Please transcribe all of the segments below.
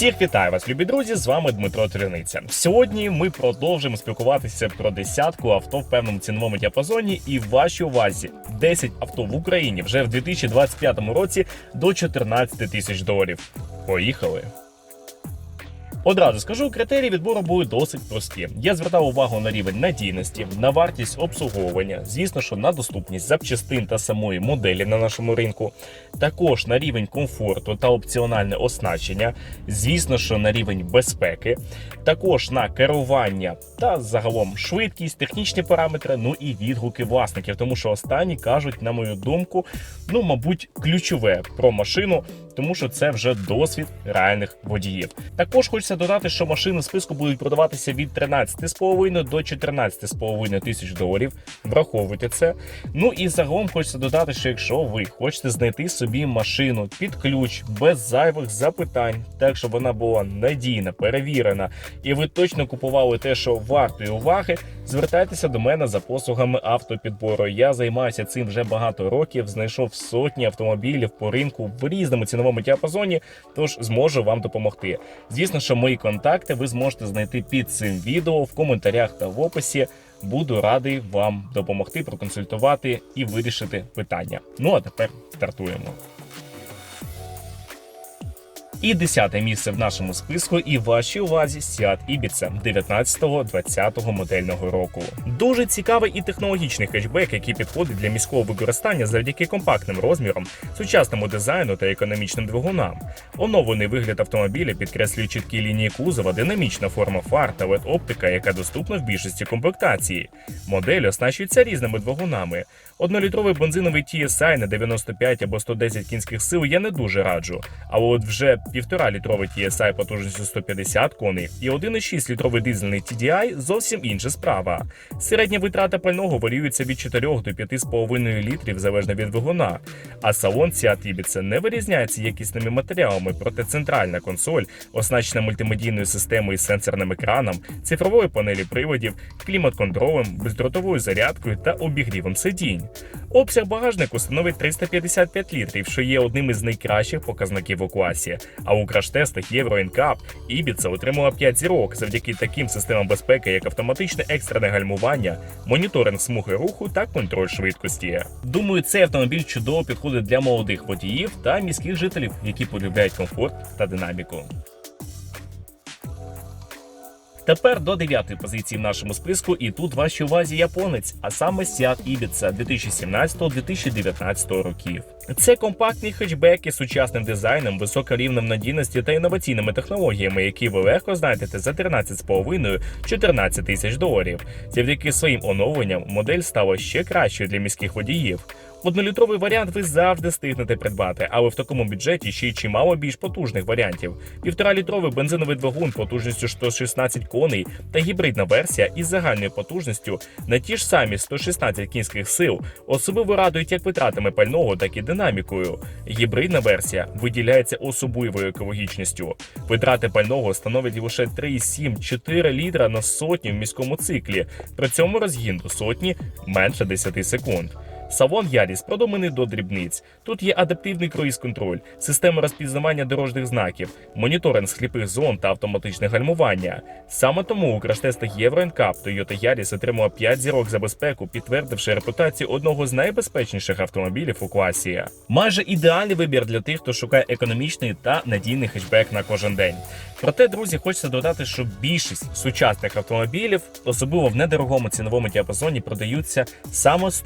Всіх вітаю вас, любі друзі! З вами Дмитро Триниця. Сьогодні ми продовжимо спілкуватися про десятку авто в певному ціновому діапазоні. І в вашій увазі 10 авто в Україні вже в 2025 році до 14 тисяч доларів. Поїхали! Одразу скажу, критерії відбору були досить прості. Я звертав увагу на рівень надійності, на вартість обслуговування, звісно, що на доступність запчастин та самої моделі на нашому ринку, також на рівень комфорту та опціональне оснащення, звісно, що на рівень безпеки, також на керування та загалом швидкість, технічні параметри, ну і відгуки власників, тому що останні кажуть, на мою думку, ну мабуть, ключове про машину, тому що це вже досвід реальних водіїв. Також хочеться додати, що машини списку будуть продаватися від 13,5 до 14,5 тисяч доларів. Враховуйте це. Ну і загалом хочеться додати, що якщо ви хочете знайти собі машину під ключ без зайвих запитань, так щоб вона була надійна, перевірена, і ви точно купували те, що вартої уваги, звертайтеся до мене за послугами автопідбору. Я займаюся цим вже багато років. Знайшов сотні автомобілів по ринку в різному ціновому діапазоні, тож зможу вам допомогти. Звісно, що мої контакти ви зможете знайти під цим відео в коментарях та в описі. Буду радий вам допомогти, проконсультувати і вирішити питання. Ну а тепер стартуємо. І десяте місце в нашому списку і вашій увазі Seat Ibiza 19-20 модельного року. Дуже цікавий і технологічний хетчбек, який підходить для міського використання завдяки компактним розмірам, сучасному дизайну та економічним двигунам. Оновлений вигляд автомобіля підкреслює чіткі лінії кузова, динамічна форма фар та led оптика, яка доступна в більшості комплектації. Модель оснащується різними двигунами. Однолітровий бензиновий TSI на 95 або 110 кінських сил я не дуже раджу. А от вже 1,5 літровий TSI потужністю 150 коней і 1,6 літровий дизельний TDI зовсім інша справа. Середня витрата пального варіюється від 4 до 5,5 літрів залежно від двигуна. А салон Seat Ibiza не вирізняється якісними матеріалами, проте центральна консоль, оснащена мультимедійною системою з сенсорним екраном, цифровою панелі приводів, клімат-контролем, бездротовою зарядкою та обігрівом сидінь. Обсяг багажнику становить 355 літрів, що є одним із найкращих показників у класі. А у краш-тестах Euro NCAP Ibiza отримала 5 зірок завдяки таким системам безпеки, як автоматичне екстрене гальмування, моніторинг смуги руху та контроль швидкості. Думаю, цей автомобіль чудово підходить для молодих водіїв та міських жителів, які полюбляють комфорт та динаміку. Тепер до дев'ятої позиції в нашому списку, і тут вашій увазі японець, а саме Seat Ibiza 2017-2019 років. Це компактні хетчбеки з сучасним дизайном, високим рівнем надійності та інноваційними технологіями, які ви легко знайдете за 13,5-14 тисяч доларів. Завдяки своїм оновленням модель стала ще кращою для міських водіїв. Однолітровий варіант ви завжди встигнете придбати, але в такому бюджеті ще й чимало більш потужних варіантів. Півторалітровий бензиновий двигун потужністю 116 коней та гібридна версія із загальною потужністю на ті ж самі 116 кінських сил особливо радують як витратами пального, так і динамікою. Гібридна версія виділяється особливою екологічністю. Витрати пального становлять лише 3,7-4 літра на сотню в міському циклі. При цьому розгін до сотні менше 10 секунд. Салон Яріс продуманий до дрібниць. Тут є адаптивний круїз-контроль, система розпізнавання дорожніх знаків, моніторинг сліпих зон та автоматичне гальмування. Саме тому у краш-тестах Euro NCAP Toyota Yaris отримала 5 зірок за безпеку, підтвердивши репутацію одного з найбезпечніших автомобілів у класі. Майже ідеальний вибір для тих, хто шукає економічний та надійний хетчбек на кожен день. Проте, друзі, хочеться додати, що більшість сучасних автомобілів, особливо в недорогому ціновому діапазоні, продаються саме з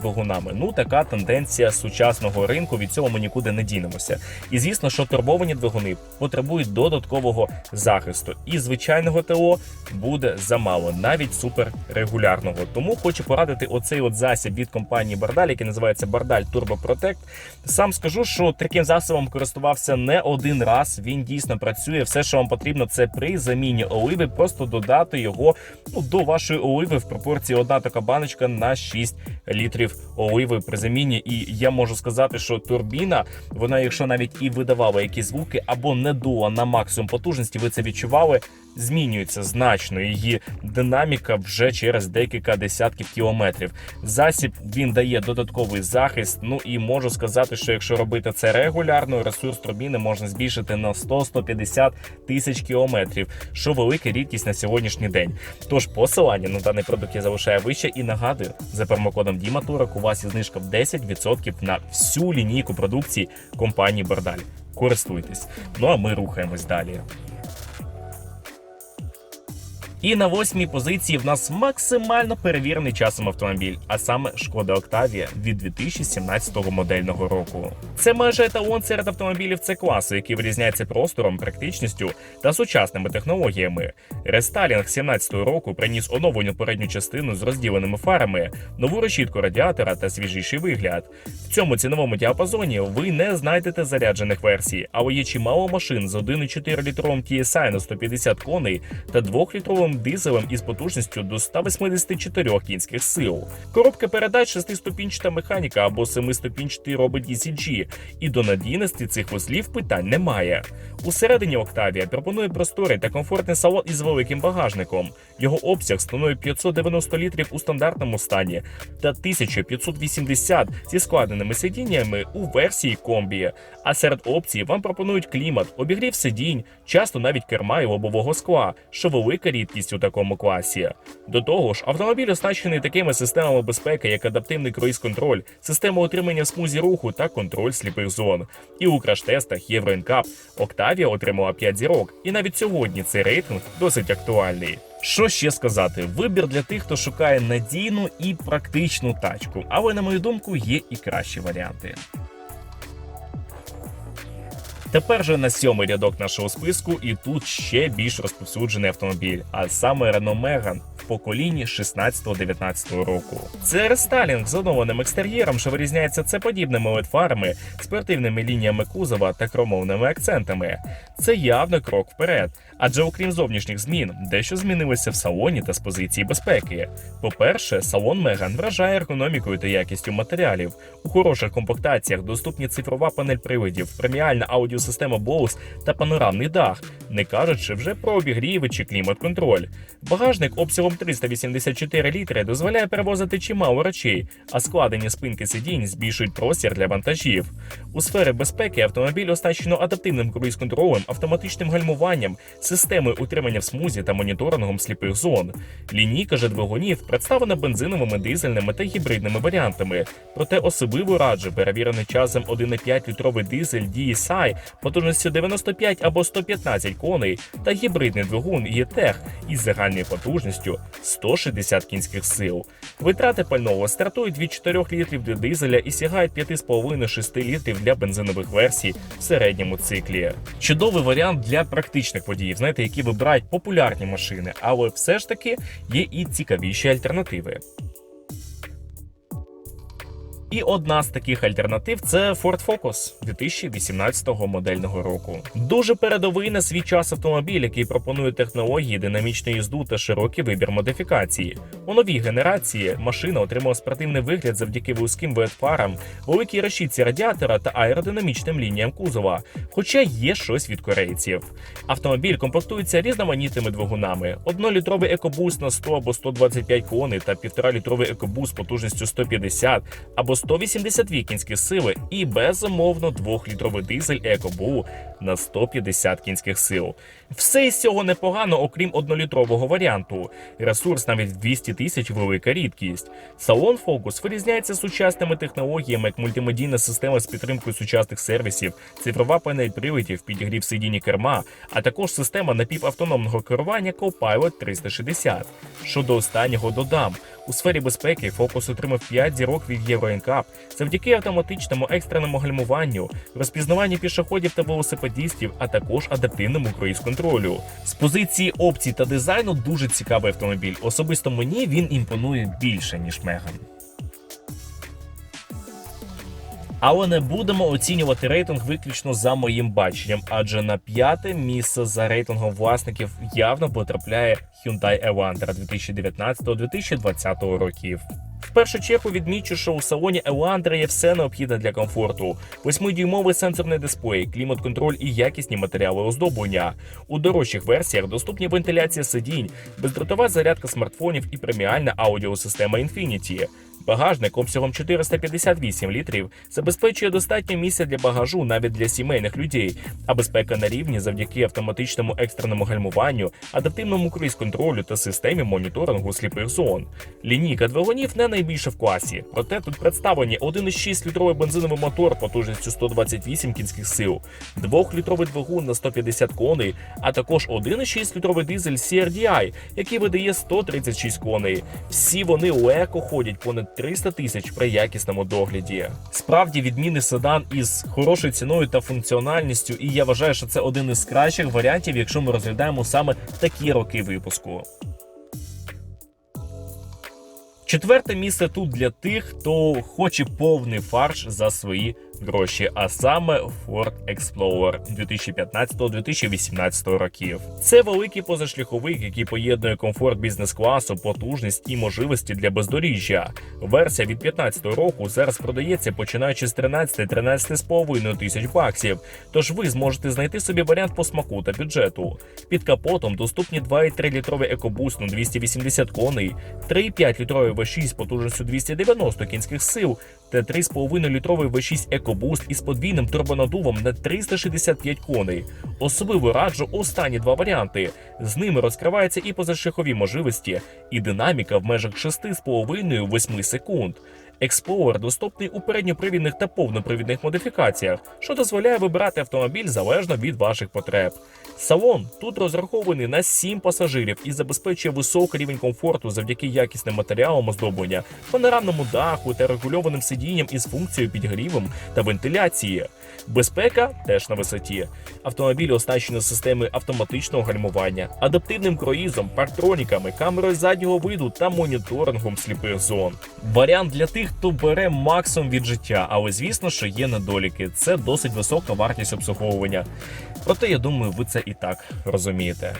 двигунами. Ну така тенденція сучасного ринку. Від цього ми нікуди не дінемося. І звісно, що турбовані двигуни потребують додаткового захисту. І звичайного ТО буде замало, навіть суперрегулярного. Тому хочу порадити оцей от засіб від компанії Бардаль, який називається Бардаль Turbo Protect. Сам скажу, що таким засобом користувався не один раз. Він дійсно працює. Все, що вам потрібно, це при заміні оливи, просто додати його ну, до вашої оливи в пропорції одна така баночка на 6 літрів оливи при заміні. І я можу сказати, що турбіна, вона, якщо навіть і видавала якісь звуки або не дула на максимум потужності, ви це відчували. Змінюється значно. Її динаміка вже через декілька десятків кілометрів. Засіб він дає додатковий захист. Ну і можу сказати, що якщо робити це регулярно, ресурс турбіни можна збільшити на 100-150 тисяч кілометрів, що велика рідкість на сьогоднішній день. Тож посилання на даний продукт я залишаю вище і нагадую, за промокодом Діматурок у вас є знижка в 10% на всю лінійку продукції компанії Бордаль. Користуйтесь. Ну а ми рухаємось далі. І на восьмій позиції в нас максимально перевірений часом автомобіль, а саме Шкода Октавія від 2017 модельного року. Це майже еталон серед автомобілів це класу, який вирізняється простором, практичністю та сучасними технологіями. Рестайлінг 17 року приніс оновлену передню частину з розділеними фарами, нову решітку радіатора та свіжіший вигляд. В цьому ціновому діапазоні ви не знайдете заряджених версій, але є чимало машин з 1,4 літровим TSI на 150 коней та 2-літровим дизелем із потужністю до 184 кінських сил. Коробка передач 6-ступінчата механіка або 7-ступінчатий робот DCG, і до надійності цих вузлів питань немає. Усередині Octavia пропонує просторий та комфортний салон із великим багажником. Його обсяг становить 590 літрів у стандартному стані та 1580 зі складеними сидіннями у версії комбі. А серед опцій вам пропонують клімат, обігрів сидінь, часто навіть керма і лобового скла, що велика рідкість у такому класі. До того ж, автомобіль оснащений такими системами безпеки, як адаптивний круїз-контроль, система отримання смузі руху та контроль сліпих зон. І у краш-тестах Євро NCAP Octavia отримала 5 зірок, і навіть сьогодні цей рейтинг досить актуальний. Що ще сказати? Вибір для тих, хто шукає надійну і практичну тачку. Але на мою думку, є і кращі варіанти. Тепер же на сьомий рядок нашого списку, і тут ще більш розповсюджений автомобіль, а саме Renault Megane поколінні 16-19 року. Це рестайлінг з оновленим екстер'єром, що вирізняється цеподібними LED-фарами, спортивними лініями кузова та хромовними акцентами. Це явно крок вперед, адже окрім зовнішніх змін, дещо змінилося в салоні та з позиції безпеки. По-перше, салон Megane вражає ергономікою та якістю матеріалів. У хороших комплектаціях доступні цифрова панель приводів, преміальна аудіосистема Bose та панорамний дах, не кажучи вже про обігріви чи клімат-контроль. Багажник обсягом 384 літри дозволяє перевозити чимало речей, а складені спинки сидінь збільшують простір для вантажів. У сфері безпеки автомобіль оснащено адаптивним круїз-контролем, автоматичним гальмуванням, системою утримання в смузі та моніторингом сліпих зон. Лінійка же двигунів представлена бензиновими, дизельними та гібридними варіантами. Проте особливо раджу перевірений часом 1,5 літровий дизель DSI потужністю 95 або 115 коней та гібридний двигун E-Tech із загальною потужністю 160 кінських сил. Витрати пального стартують від 4 літрів для дизеля і сягають 5,5-6 літрів для бензинових версій в середньому циклі. Чудовий варіант для практичних водіїв, знаєте, які вибирають популярні машини, але все ж таки є і цікавіші альтернативи. І одна з таких альтернатив це Ford Focus 2018 модельного року. Дуже передовий на свій час автомобіль, який пропонує технології, динамічну їзду та широкий вибір модифікації. У новій генерації машина отримала спортивний вигляд завдяки вузьким LED-фарам, великій решітці радіатора та аеродинамічним лініям кузова. Хоча є щось від корейців. Автомобіль комплектується різноманітними двигунами: 1-літровий екобус на 100 або 125 коней та 1,5-літровий екобус потужністю 150 або 182 кінські сили і безумовно 2-літровий дизель EcoBlue на 150 кінських сил. Все із цього непогано, окрім однолітрового варіанту. Ресурс навіть 200 тисяч велика рідкість. Салон Focus вирізняється сучасними технологіями, як мультимедійна система з підтримкою сучасних сервісів, цифрова панель приводів, підігрів сидіння керма, а також система напівавтономного керування Copilot 360. Щодо останнього додам. У сфері безпеки Focus отримав 5 зірок від Euro NCAP завдяки автоматичному екстреному гальмуванню, розпізнаванню пішоходів та велосипедистів, а також адаптивному круїз-контролю. З позиції опцій та дизайну дуже цікавий автомобіль. Особисто мені він імпонує більше ніж Меган. Але не будемо оцінювати рейтинг виключно за моїм баченням, адже на п'яте місце за рейтингом власників явно потрапляє Hyundai Elantra 2019-2020 років. В першу чергу відмічу, що у салоні Еландра є все необхідне для комфорту: 8-дюймовий сенсорний дисплей, клімат-контроль і якісні матеріали оздоблення. У дорожчих версіях доступні вентиляція сидінь, бездротова зарядка смартфонів і преміальна аудіосистема Infinity. Багажник обсягом 458 літрів забезпечує достатньо місця для багажу навіть для сімейних людей, а безпека на рівні завдяки автоматичному екстреному гальмуванню, адаптивному круїз-контролю та системі моніторингу сліпих зон. Лінійка двигунів не найбільша в класі, проте тут представлені 1,6 літровий бензиновий мотор потужністю 128 кінських сил, 2-літровий двигун на 150 коней, а також 1,6 літровий дизель CRDI, який видає 136 коней. Всі вони легко ходять понад 300 тисяч при якісному догляді. Справді відмінний седан із хорошою ціною та функціональністю, і я вважаю, що це один із кращих варіантів, якщо ми розглядаємо саме такі роки випуску. Четверте місце тут для тих, хто хоче повний фарш за свої гроші, а саме Ford Explorer 2015-2018 років. Це великий позашляховик, який поєднує комфорт бізнес-класу, потужність і можливості для бездоріжжя. Версія від 15 року зараз продається починаючи з 13-13,5 тисяч баксів. Тож ви зможете знайти собі варіант по смаку та бюджету. Під капотом доступні 2,3 літровий екобуст на 280 коней, 3,5 літровий V6 потужністю 290 кінських сил та 3,5 літровий V6 EcoBoost із подвійним турбонадувом на 365 коней. Особливо раджу останні два варіанти. З ними розкриваються і позашляхові можливості, і динаміка в межах 6,5-8 секунд. Explorer доступний у передньопривідних та повнопривідних модифікаціях, що дозволяє вибирати автомобіль залежно від ваших потреб. Салон тут розрахований на 7 пасажирів і забезпечує високий рівень комфорту завдяки якісним матеріалам оздоблення, панорамному даху та регульованим сидінням із функцією підгрівом та вентиляції. Безпека теж на висоті. Автомобіль оснащений системою автоматичного гальмування, адаптивним круїзом, партроніками, камерою заднього виду та моніторингом сліпих зон. Варіант для тих, хто бере максимум від життя, але звісно, що є недоліки. Це досить висока вартість обслуговування. Проте я думаю, ви це і так розумієте.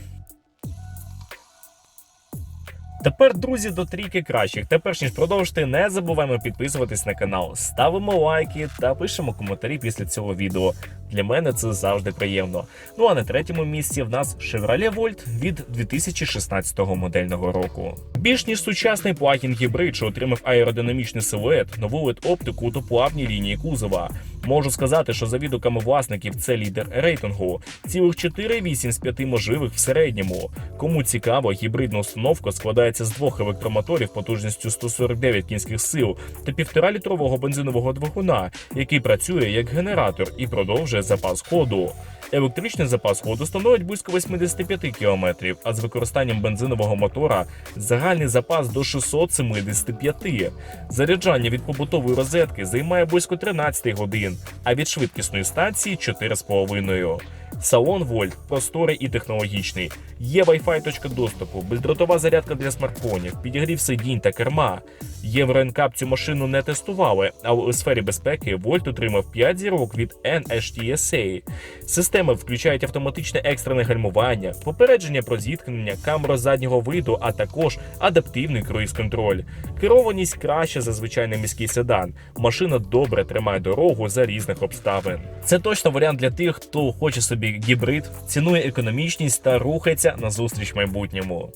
Тепер, друзі, до трійки кращих. Та перш ніж продовжити, не забуваємо підписуватись на канал, ставимо лайки та пишемо коментарі після цього відео. Для мене це завжди приємно. Ну а на третьому місці в нас Chevrolet Volt від 2016 модельного року. Більш ніж сучасний плагін гібрид, що отримав аеродинамічний силует, нову лед оптику та плавні лінії кузова. Можу сказати, що за відгуками власників це лідер рейтингу. Цілих 4,8 з 5 можливих в середньому. Кому цікаво, гібридна установка складається з двох електромоторів потужністю 149 кінських сил та 1,5 літрового бензинового двигуна, який працює як генератор і продовжує запас ходу. Електричний запас ходу становить близько 85 км, а з використанням бензинового мотора загальний запас до 675. Заряджання від побутової розетки займає близько 13 годин, а від швидкісної станції 4,5. Салон Вольт просторий і технологічний. Є Wi-Fi точка доступу, бездротова зарядка для смартфонів, підігрів сидінь та керма. Євроенкап цю машину не тестували, але у сфері безпеки Вольт отримав 5 зірок від NHTSA. Системи включають автоматичне екстрене гальмування, попередження про зіткнення, камеру заднього виду, а також адаптивний круїз-контроль. Керованість краща за звичайний міський седан. Машина добре тримає дорогу за різних обставин. Це точно варіант для тих, хто хоче собі гібрид, цінує економічність та рухається назустріч майбутньому.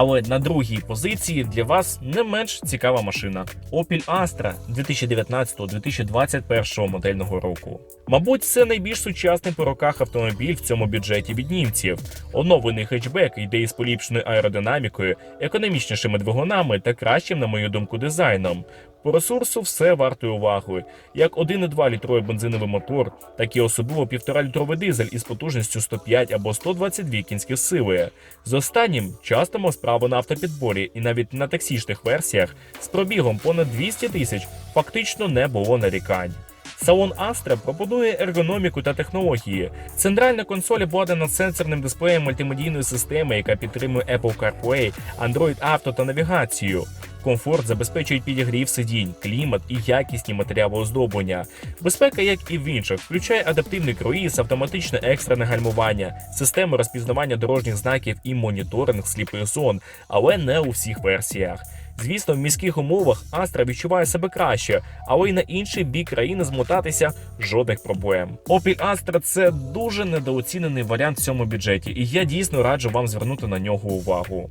Але на другій позиції для вас не менш цікава машина Opel Astra 2019-2021 модельного року. Мабуть, це найбільш сучасний по роках автомобіль в цьому бюджеті від німців. Оновлений хетчбек йде із поліпшеною аеродинамікою, економічнішими двигунами та кращим, на мою думку, дизайном. По ресурсу все вартою уваги. Як 1,2 літровий бензиновий мотор, так і особливо 1,5 літровий дизель із потужністю 105 або 122 кінські сили. З останнім часто мав справу на автопідборі, і навіть на таксічних версіях з пробігом понад 200 тисяч фактично не було нарікань. Салон Astra пропонує ергономіку та технології. Центральна консоль обладнана сенсорним дисплеєм мультимедійної системи, яка підтримує Apple CarPlay, Android Auto та навігацію. комфорт забезпечують підігрів сидінь, клімат і якісні матеріали оздоблення. Безпека, як і в інших, включає адаптивний круїз, автоматичне екстрене гальмування, систему розпізнавання дорожніх знаків і моніторинг сліпих зон, але не у всіх версіях. Звісно, в міських умовах Астра відчуває себе краще, але й на інший бік країни змотатися жодних проблем. Opel Astra – це дуже недооцінений варіант в цьому бюджеті, і я дійсно раджу вам звернути на нього увагу.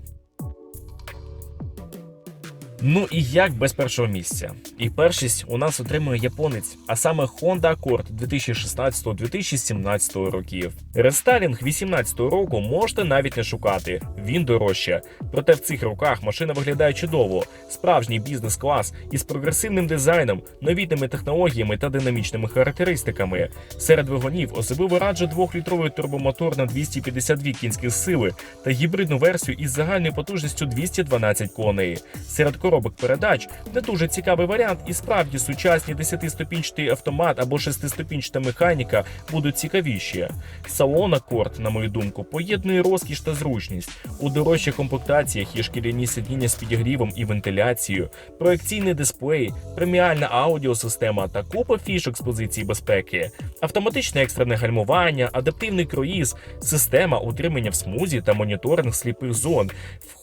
Ну і як без першого місця? І першість у нас отримує японець, а саме Honda Accord 2016-2017 років. Рестайлінг 18 року можете навіть не шукати. Він дорожче. Проте в цих роках машина виглядає чудово. Справжній бізнес-клас із прогресивним дизайном, новітними технологіями та динамічними характеристиками. Серед двигунів особливо раджу 2-літровий турбомотор на 252 кінських сили та гібридну версію із загальною потужністю 212 коней. Серед коробок передач не дуже цікавий варіант, і справді сучасні 10-ступінчатий автомат або 6-ступінчата механіка будуть цікавіші. Салон Accord, на мою думку, поєднує розкіш та зручність. У дорожчих комплектаціях є шкіряні сидіння з підігрівом і вентиляцією, проекційний дисплей, преміальна аудіосистема та купа фішок з позиції безпеки, автоматичне екстрене гальмування, адаптивний круїз, система утримання в смузі та моніторинг сліпих зон.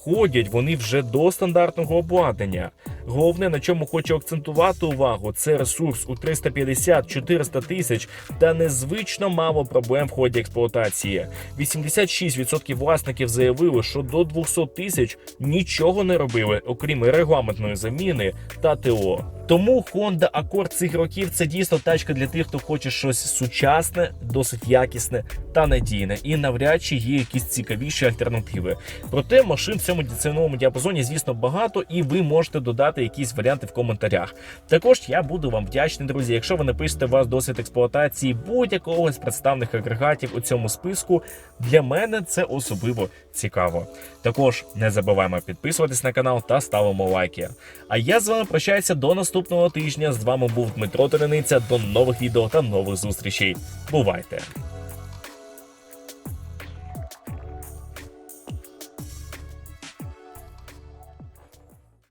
Входять вони вже до стандартного обладнання. Головне, на чому хочу акцентувати увагу, це ресурс у 350-400 тисяч та незвично мало проблем в ході експлуатації. 86% власників заявили, що до 200 тисяч нічого не робили, окрім регламентної заміни та ТО. Тому Honda Accord цих років це дійсно тачка для тих, хто хоче щось сучасне, досить якісне та надійне, і навряд чи є якісь цікавіші альтернативи. Проте машин в цьому ціновому діапазоні, звісно, багато, і ви можете додати якісь варіанти в коментарях. Також я буду вам вдячний, друзі, якщо ви напишете вас досвід експлуатації будь-якого з представних агрегатів у цьому списку. Для мене це особливо цікаво. Також не забуваємо підписуватись на канал та ставимо лайки. А я з вами прощаюся до наступного тижня. З вами був Дмитро Терениця. До нових відео та нових зустрічей. Бувайте!